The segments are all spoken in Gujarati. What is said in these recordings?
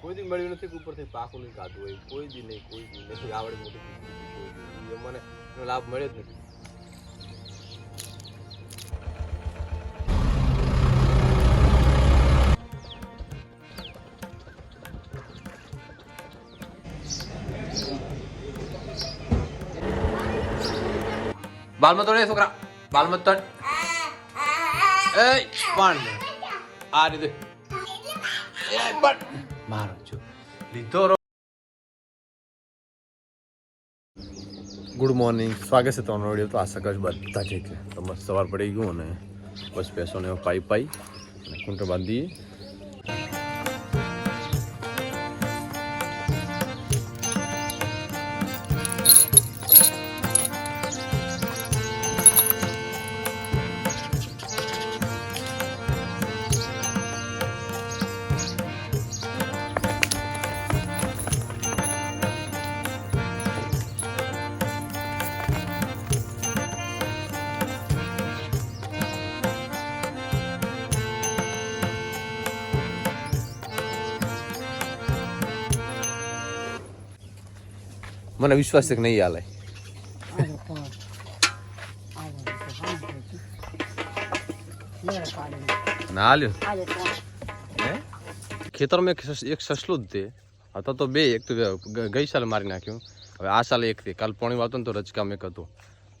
કોઈ દી મળ્યું નથી કે ઉપરથી પાકું નહીં ખાધું હોય કોઈ દી નહીં કોઈ દી નહીં. આવડે મોટી અમને એનો લાભ મળ્યો જ નથી. બાલમત તોડ એ છોકરા બાલમત તોડ એ પણ આ રીતે. એ પણ ગુડ મોર્નિંગ સ્વાગત છે તમારો વીડિયો તો આશા કરું બધા ઠીક છે. તો મસ્ત સવાર પડી ગયું અને બસ પેસોને પાઈ પાઈ અને કુંટો બાંધીએ. મને વિશ્વાસ છે કે નહીં હાલે. ના હાલ્યો. ખેતરમાં એક સસ- સસલું જ તે. હતા તો બે, એક તો ગઈ સાલે મારી નાખ્યું. હવે આ સાલે એક થી કાલ પોણી વાતો ને તો રચકામ એક હતો.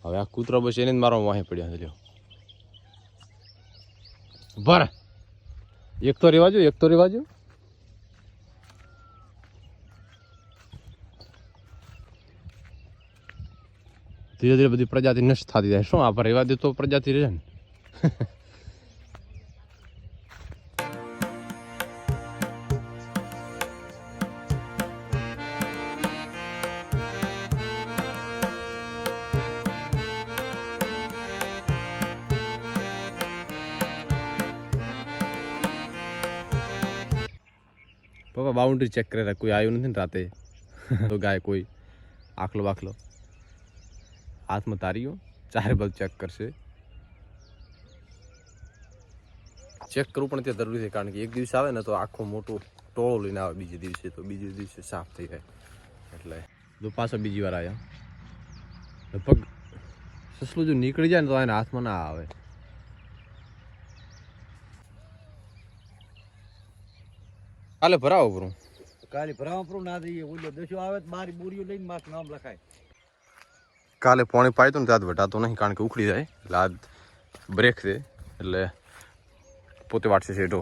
હવે આ કૂતરો બસ એને જ મારવા વાહે પડ્યા લ્યો. ભર. એક તો રેવાજો એક તો રેવાજો ધીરે ધીરે બધી પ્રજાતિ નષ્ટ થતી જાય. શું આપણે રહેવા દે તો પ્રજાતિ રહે ને? પપ્પા બાઉન્ડ્રી ચેક કરે કોઈ આવ્યું નથી ને રાતે? તો ગાય કોઈ. આખલો બાખલો. હાથમાં તારીઓ ચારે બાજુ ચેક કરશે. ચેક કરવું પણ તે જરૂરી છે, કારણ કે એક દિવસ આવે ને તો આખો મોટો ટોળો લઈને આવે, બીજે દિવસે તો બીજે દિવસે સાફ થઈ જાય. એટલે જો પાછો બીજી વાર આવ્યા લગભગ સસલું જો નીકળી જાય ને તો એના હાથમાં ના આવે. કાલે ભરાવો બરું કાલે ભરામપુર ના દઈએ ઓલો દશો આવે મારી બોરીઓ લઈને મારું નામ લખાય. કાલે પાણી પાયું ને ત્યાં વટાતો નહીં, કારણ કે ઉખડી જાય. આજ બ્રેક છે. એટલે પોતે વાટશે શેઠો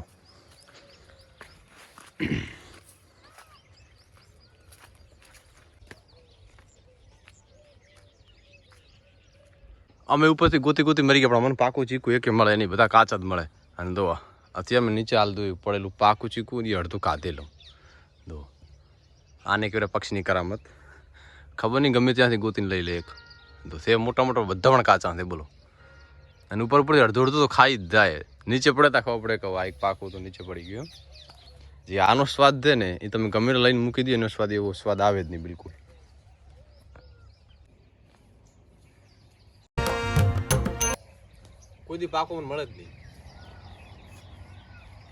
અમે ઉપરથી ગોતી ગોતી મરી ગયા, પણ મને પાકું ચીકું એકે મળે નહીં, બધા કાચા જ મળે. અને દો અત્યારે અમે નીચે હાલતું પડેલું પાકું ચીકું એ અડધું કાઢેલું દો. આને કહેવાય પક્ષીની કરામત. ખબર નહીં, ગમે ત્યાંથી ગોતીને લઈ લે એક. તો તે મોટા મોટા બધા પણ કાચા છે, બોલો. અને ઉપર ઉપર અડધો અડધો તો ખાઈ જ જાય. નીચે પડે તો ખબર પડે કે એક પાકું તો નીચે પડી ગયું. જે આનો સ્વાદ છે ને, એ તમે ગમે લઈને મૂકી દો, એનો સ્વાદ, એવો સ્વાદ આવે જ નહીં બિલકુલ. કોઈ પાકો મને મળે જ નહીં.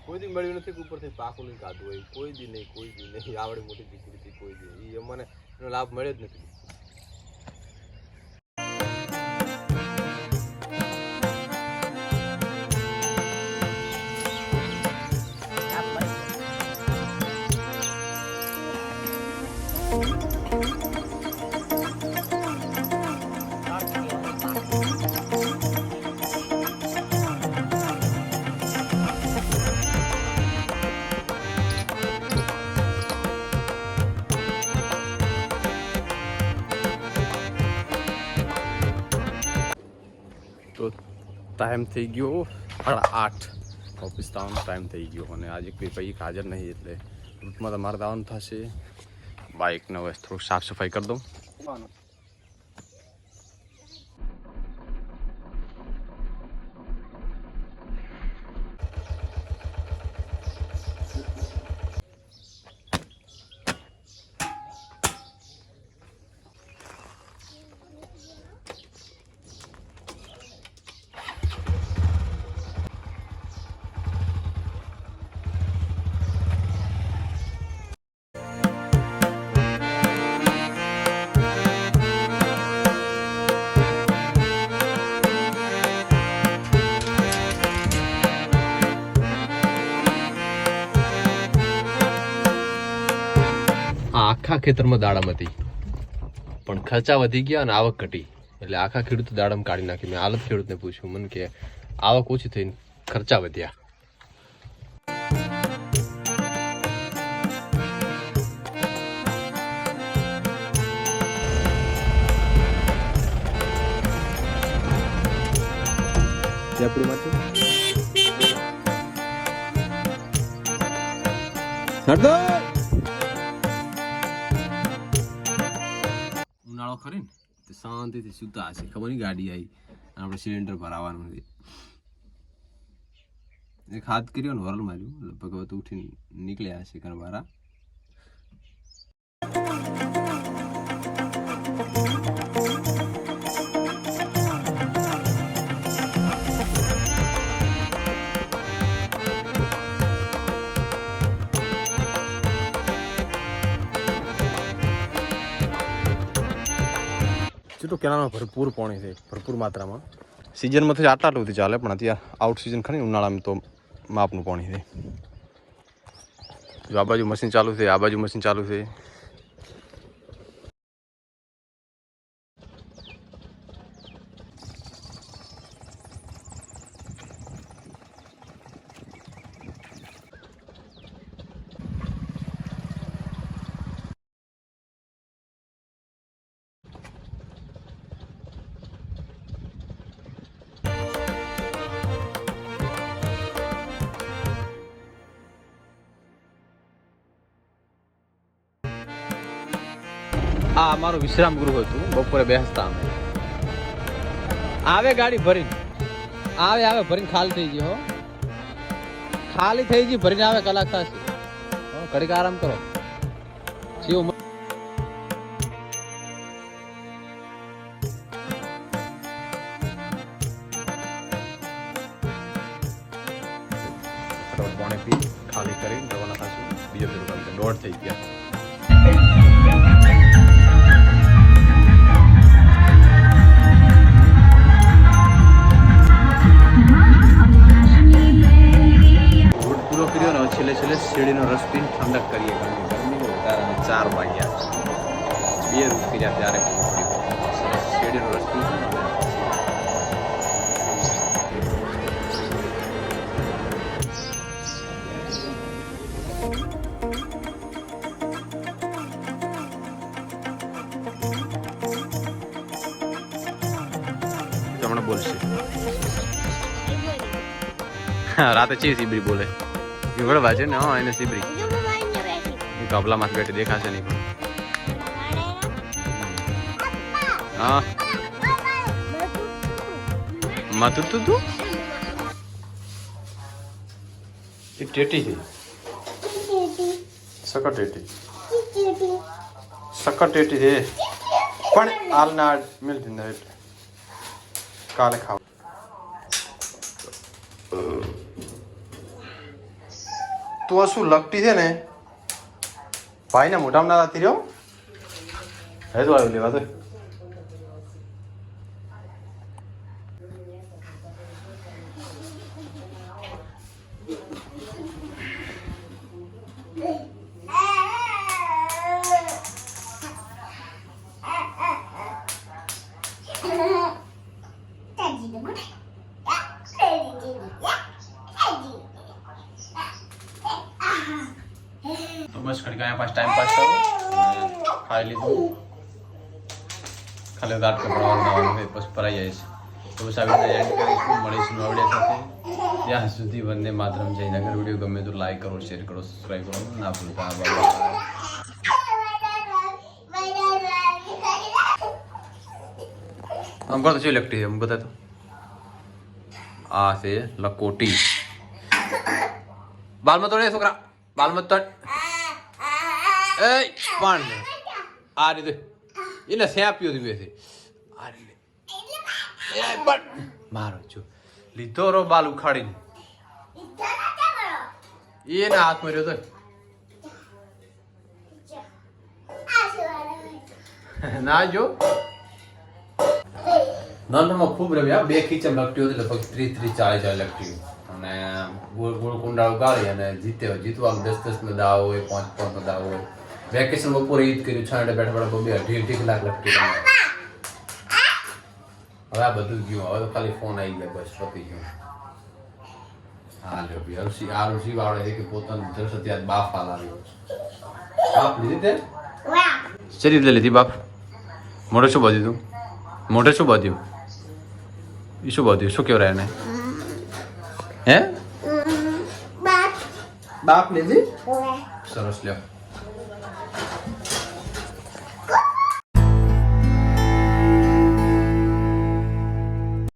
કોઈ દી મળ્યું નથી ઉપરથી પાકું નહીં ખાધું હોય. કોઈ દી નહીં, કોઈ દી નહીં. આવડે મોટી દીકરીથી કોઈ દી એ અમને એનો લાભ મળ્યો જ નથી. ટાઈમ થઈ ગયો. સાડા આઠ ઓફિસ આવવાનો ટાઈમ થઈ ગયો અને આજે કોઈ ભાઈ હાજર નહીં એટલે રૂટમાં તમારે આવવાનું થશે. બાઇકને હવે થોડુંક સાફ સફાઈ કરી દઉં. આખા ખેતરમાં દાડમ હતી. પણ ખર્ચા વધી ગયા અને આવક ઘટી. એટલે આખા ખેડૂત દાડમ કાઢી નાખી. મેં હાલત ખેડૂતને પૂછ્યું. મને કે આવક ઓછી થઈને ખર્ચા વધ્યા. ઉનાળો ખરી ને તે શાંતિથી સૂતા હશે. ખબર નહીં ગાડી આવી. આપણે સિલિન્ડર ભરાવાનું છે. એક હાથ કર્યો ને વરલ માર્યું. લગભગ હવે તો ઉઠીને નીકળ્યા હશે ઘર બારા જેટલું કેનાલમાં ભરપૂર પાણી છે, ભરપૂર માત્રામાં. સિઝનમાં તો આટલા આટલું ચાલે, પણ અત્યારે આઉટ સિઝન ખરી ઉનાળામાં તો માપનું પાણી છે. જો આ બાજુ મશીન ચાલુ છે, આ બાજુ મશીન ચાલુ છે. આ અમારું વિશ્રામ ગૃહ હતું, બપોરે બેસતા અમે. આવે ગાડી ભરીને. આવે આવે, ભરીને ખાલી થઈ હો. ખાલી થઈ ગઈ, ભરીને આવે કલાક થશે. ઘડીક આરામ કરો. જીવ પાણી પી ખાલી કરીને રવાના થશું. બીજો દોઢ થઈ ગયા. છેલ્લે શેરડીનો રસ પીને ઠંડક કરીએ. ગરમી ગરમી બહુ ચાર વાગ્યા. બે રૂટ કર્યા ત્યારે શેરડીનો રસ પીશું રાતે ચી સીબરી બોલે. ગળવા છે ને હા એને સીબરી. એ કપલામાં બેઠી દેખાશે નહીં પણ. હા. માતું તું તું એ ટેટી છે. સકટેટી સકટેટી સકર ટેટી છે. પણ હાલના મિલ દિંદા એટલે કાલે ખાવ. તું આ શું લગતી છે ને? ભાઈને મોઢામાં ના લાતી રહ્યો? હે તો આવ્યું લેવા તો તો બસ ઘડી કાંઈ પાસ ટાઈમ પાસ કરો અને ખાઈ લીધું ખાલી દાંત કપડાં નાવાનું છે બસ ભરાઈ જાય છે તો બસ આવી રીતે એન્ડ કરીશું મળીશું નવા વિડીયો સાથે ત્યાં સુધી વંદે માતરમ જઈને અગર વિડીયો ગમે તો લાઈક કરો શેર કરો સબસ્ક્રાઈબ કરો ના ભૂલતા બાય हमको तो अच्छी लगती है हमको तो आ से लकोटी बाल मत तोड़े छोकरा बाल मत तोड़ એ પણ આ રીતે એને સેપ્યો બેસે આ રીતે. એ પણ મારો જો લીધો રો બાલ ઉખાડીને. એને હાથ માર્યો તો ના. જો. નાનપણમાં ખૂબ રમ્યા. બે કિચન લગતી હતી લગભગ ત્રીસ ત્રીસ ચાલીસ ચાલીસ લગતી અને ગોળ ગોળ કુંડાળું ગાળી અને જીતે. જીતવાનું દસ દસ નો દાવ હોય પાંચ પાંચ નો દાવ હોય. વેકેશન બપોરે ઈદ કર્યું છાંડે બેઠા બેઠા બબે અઢી અઢી કલાક લખતી હવે આ બધું ગયું હવે તો ખાલી ફોન આવી ગયા બસ પતી ગયું. હા લ્યો ભઈ અરસી આ ઋષિ વાળો છે કે પોતાનું દસ ત્યાં બાપ હાલ આવ્યો બાપ લીધી તે? શેરી રીતે લીધી બાપ? મોઢે શું બાંધ્યું તું? મોઢે શું બાંધ્યું? એ શું બાંધ્યું? શું કહેવાય એને? હે? બાપ. લીધી? સરસ લ્યો.